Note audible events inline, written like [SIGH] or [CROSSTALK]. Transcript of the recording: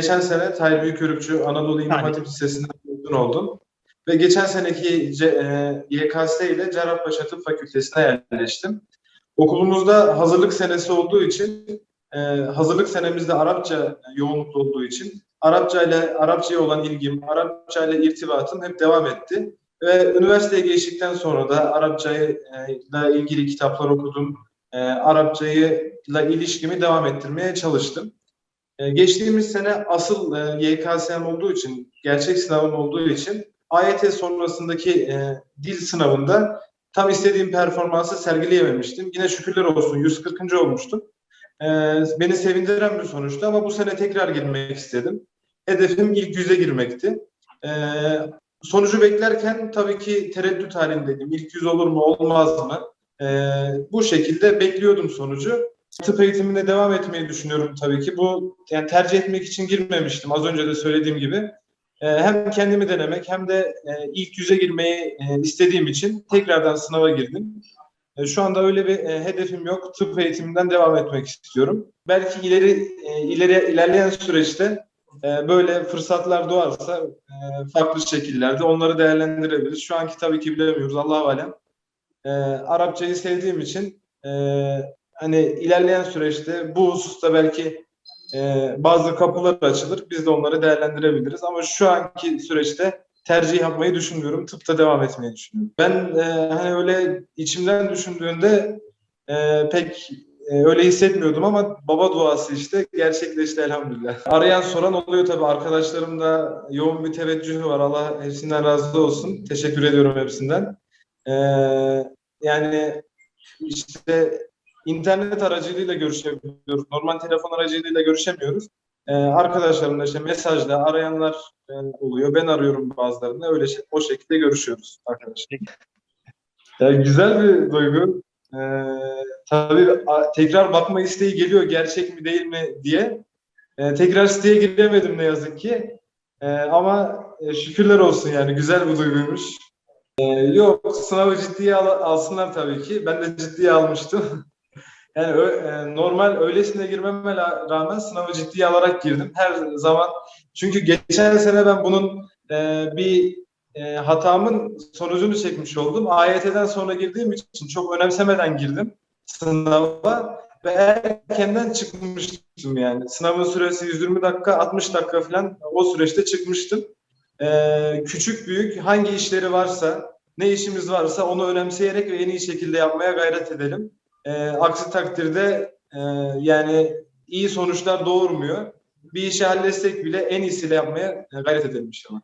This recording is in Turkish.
geçen sene Tahir Büyükörükçü Anadolu İmam Yani. Hatip Lisesi'nden mezun oldum. Ve geçen seneki C- e, YKS ile Cerrahpaşa Tıp Fakültesi'ne yerleştim. Okulumuzda hazırlık senesi olduğu için, e, hazırlık senemizde Arapça yoğunluklu olduğu için Arapça ile Arapçaya olan ilgim, Arapça ile irtibatım hep devam etti. Ve üniversiteye geçtikten sonra da Arapçayla ilgili kitaplar okudum. E, Arapçayla ilişkimi devam ettirmeye çalıştım. E, geçtiğimiz sene asıl e, YKS'm olduğu için, gerçek sınavım olduğu için AYT sonrasındaki e, dil sınavında tam istediğim performansı sergileyememiştim. Yine şükürler olsun 140. olmuştum. E, beni sevindiren bir sonuçtu ama bu sene tekrar girmek istedim. Hedefim ilk yüze girmekti. E, sonucu beklerken tabii ki tereddüt halindeydim. İlk yüz olur mu olmaz mı? Bu şekilde bekliyordum sonucu. Tıp eğitimine devam etmeyi düşünüyorum tabii ki. Bu yani tercih etmek için girmemiştim. Az önce de söylediğim gibi. Ee, hem kendimi denemek hem de e, ilk yüze girmeyi e, istediğim için tekrardan sınava girdim. E, şu anda öyle bir hedefim yok. Tıp eğitiminden devam etmek istiyorum. Belki ileri ileri ilerleyen süreçte böyle fırsatlar doğarsa farklı şekillerde onları değerlendirebiliriz. Şu anki tabii ki bilemiyoruz. Allahu alem. Arapçayı sevdiğim için hani ilerleyen süreçte bu hususta belki e, bazı kapılar açılır. Biz de onları değerlendirebiliriz. Ama şu anki süreçte tercih yapmayı düşünmüyorum. Tıpta devam etmeyi düşünüyorum. Ben e, hani öyle içimden düşündüğünde e, pek e, öyle hissetmiyordum ama baba duası işte gerçekleşti elhamdülillah. Arayan soran oluyor tabii. Arkadaşlarım da yoğun bir teveccühü var. Allah hepsinden razı olsun. Teşekkür ediyorum hepsinden. E, yani işte internet aracılığıyla görüşebiliyoruz. Normal telefon aracılığıyla görüşemiyoruz. Ee, arkadaşlarımla işte mesajla arayanlar e, oluyor. Ben arıyorum bazılarını. Öyle şey, o şekilde görüşüyoruz arkadaşlar. Ya, güzel bir duygu. Ee, tabii tekrar bakma isteği geliyor gerçek mi değil mi diye. Ee, tekrar siteye giremedim ne yazık ki. Ee, ama e, şükürler olsun yani güzel bir duyguymuş. Ee, yok sınavı ciddiye al- alsınlar tabii ki. Ben de ciddiye almıştım. [LAUGHS] Yani ö- e, normal öylesine girmeme rağmen sınavı ciddiye alarak girdim. Her zaman çünkü geçen sene ben bunun e, bir e, hatamın sonucunu çekmiş oldum. AYT'den sonra girdiğim için çok önemsemeden girdim sınava ve erkenden çıkmıştım yani. Sınavın süresi 120 dakika, 60 dakika falan o süreçte çıkmıştım. E, küçük büyük hangi işleri varsa, ne işimiz varsa onu önemseyerek ve en iyi şekilde yapmaya gayret edelim. E, aksi takdirde e, yani iyi sonuçlar doğurmuyor. Bir işi halletsek bile en iyisiyle yapmaya gayret edelim inşallah.